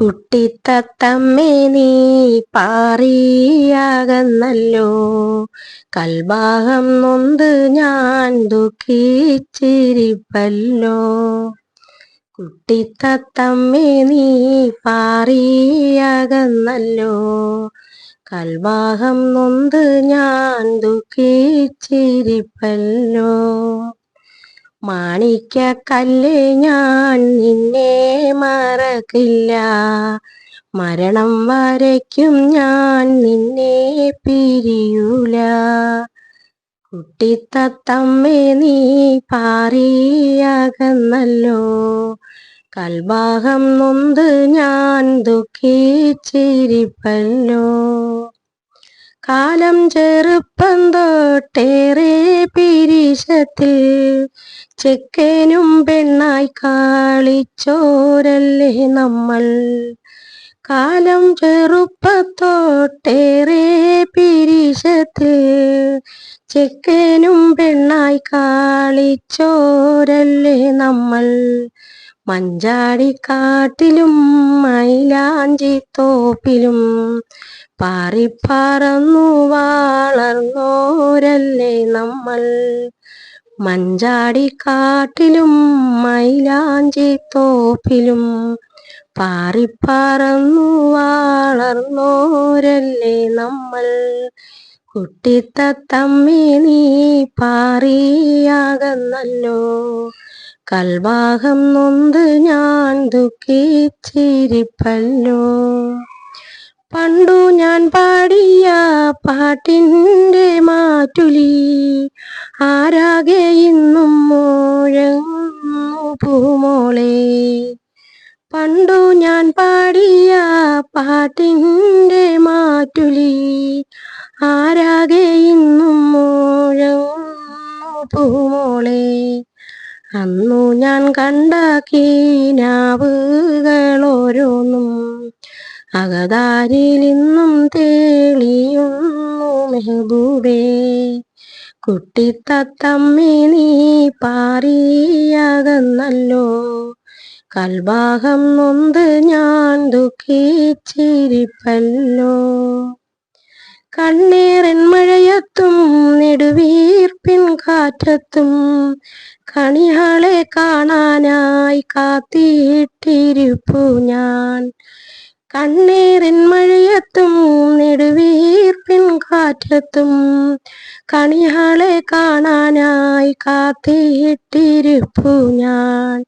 കുട്ടിത്തത്തമ്മേ നീ പാറിയാകന്നല്ലോ. കൽഭാഗം നൊന്ത് ഞാൻ ദുഃഖിച്ചിരിപ്പല്ലോ. കുട്ടിത്തത്തമ്മേ നീ പാറിയാകന്നല്ലോ. കൽഭാഗം നൊന്ത് ഞാൻ ദുഃഖിച്ചിരിപ്പല്ലോ. മാണിക്കക്കല്ലേ ഞാൻ നിന്നെ മറക്കില്ല. മരണം വരയ്ക്കും ഞാൻ നിന്നെ പിരിയൂല. കുട്ടിത്തത്തമ്മേ നീ പാറിയകന്നല്ലോ കൽഭാഗം നൊന്ത് ഞാൻ ദുഃഖിച്ചിരിപ്പല്ലോ. കാലം ചെറുപ്പം തൊട്ടേറെ പിരിശത്തിൽ ചെക്കനും പെണ്ണായി കാളിച്ചോരല്ലേ നമ്മൾ. കാലം ചെറുപ്പത്തോട്ടേറെ പിരിശത്തിൽ ചെക്കനും പെണ്ണായി കാളിച്ചോരല്ലേ നമ്മൾ. മഞ്ചാടിക്കാട്ടിലും മൈലാഞ്ചിത്തോപ്പിലും പാറിപ്പറന്നു വളർന്നോരല്ലേ നമ്മൾ. മഞ്ചാടിക്കാട്ടിലും മൈലാഞ്ചിത്തോപ്പിലും പാറിപ്പറന്നു വളർന്നോരല്ലേ നമ്മൾ. കുട്ടിത്തമ്മി നീ പാറിയാകുന്നല്ലോ. കൽവാഹം നൊന്ത് ഞാൻ ദുഃഖിച്ചിരിപ്പല്ലോ. പണ്ടു ഞാൻ പാടിയ പാട്ടിന്റെ മാറ്റുലി ആരാകെ ഇന്നും മോഴങ്ങു പൂമോളെ. പണ്ടു ഞാൻ പാടിയ പാട്ടിന്റെ മാറ്റുലി ആരാകെ ഇന്നും മോഴങ്ങു പൂമോളെ. അന്നു ഞാൻ കണ്ട കീനാവുകളോരോന്നും അകതാരിൽ ഇന്നും തേളിയുന്നു മെഹബൂബേ. കുട്ടിത്തത്തമ്മേ നീ പാറിയകന്നല്ലോ. കൽഭാഗം നൊന്ത് ഞാൻ ദുഃഖിച്ചിരിപ്പല്ലോ. കണ്ണീറിൻ മഴയത്തും നെടുവീർപ്പിൻ കാറ്റത്തും കണികളെ കാണാനായി കാത്തിയിട്ടിരിപ്പു ഞാൻ. കണ്ണീറിൻ മഴയത്തും നെടുവീർപ്പിൻ കാറ്റത്തും കണികളെ കാണാനായി കാത്തിയിട്ടിരിപ്പു ഞാൻ.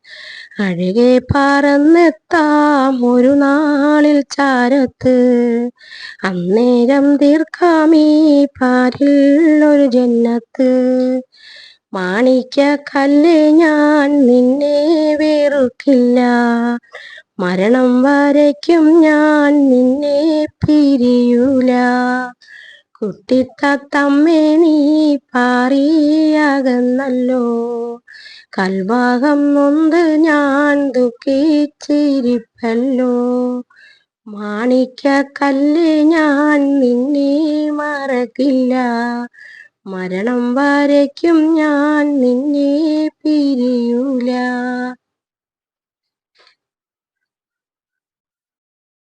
അഴകെ പറന്നെത്താം ഒരു നാളിൽ ചാരത്ത്. അന്നേരം തീർക്കാമീ പാരിൽ ഒരു ജന്നത്ത്. മാണിക്ക കല്ല് ഞാൻ നിന്നെ വെറുക്കില്ല. മരണം വരയ്ക്കും ഞാൻ നിന്നെ പിരിയൂല. കുട്ടിത്തമ്മേ നീ പാറിയകന്നല്ലോ. കൽഭാഗം നൊന്ത് ഞാൻ ദുഃഖിച്ചിരിപ്പല്ലോ. മാണിക്കക്കല്ല് ഞാൻ നിന്നെ മറക്കില്ല. മരണം വരയ്ക്കും ഞാൻ നിന്നെ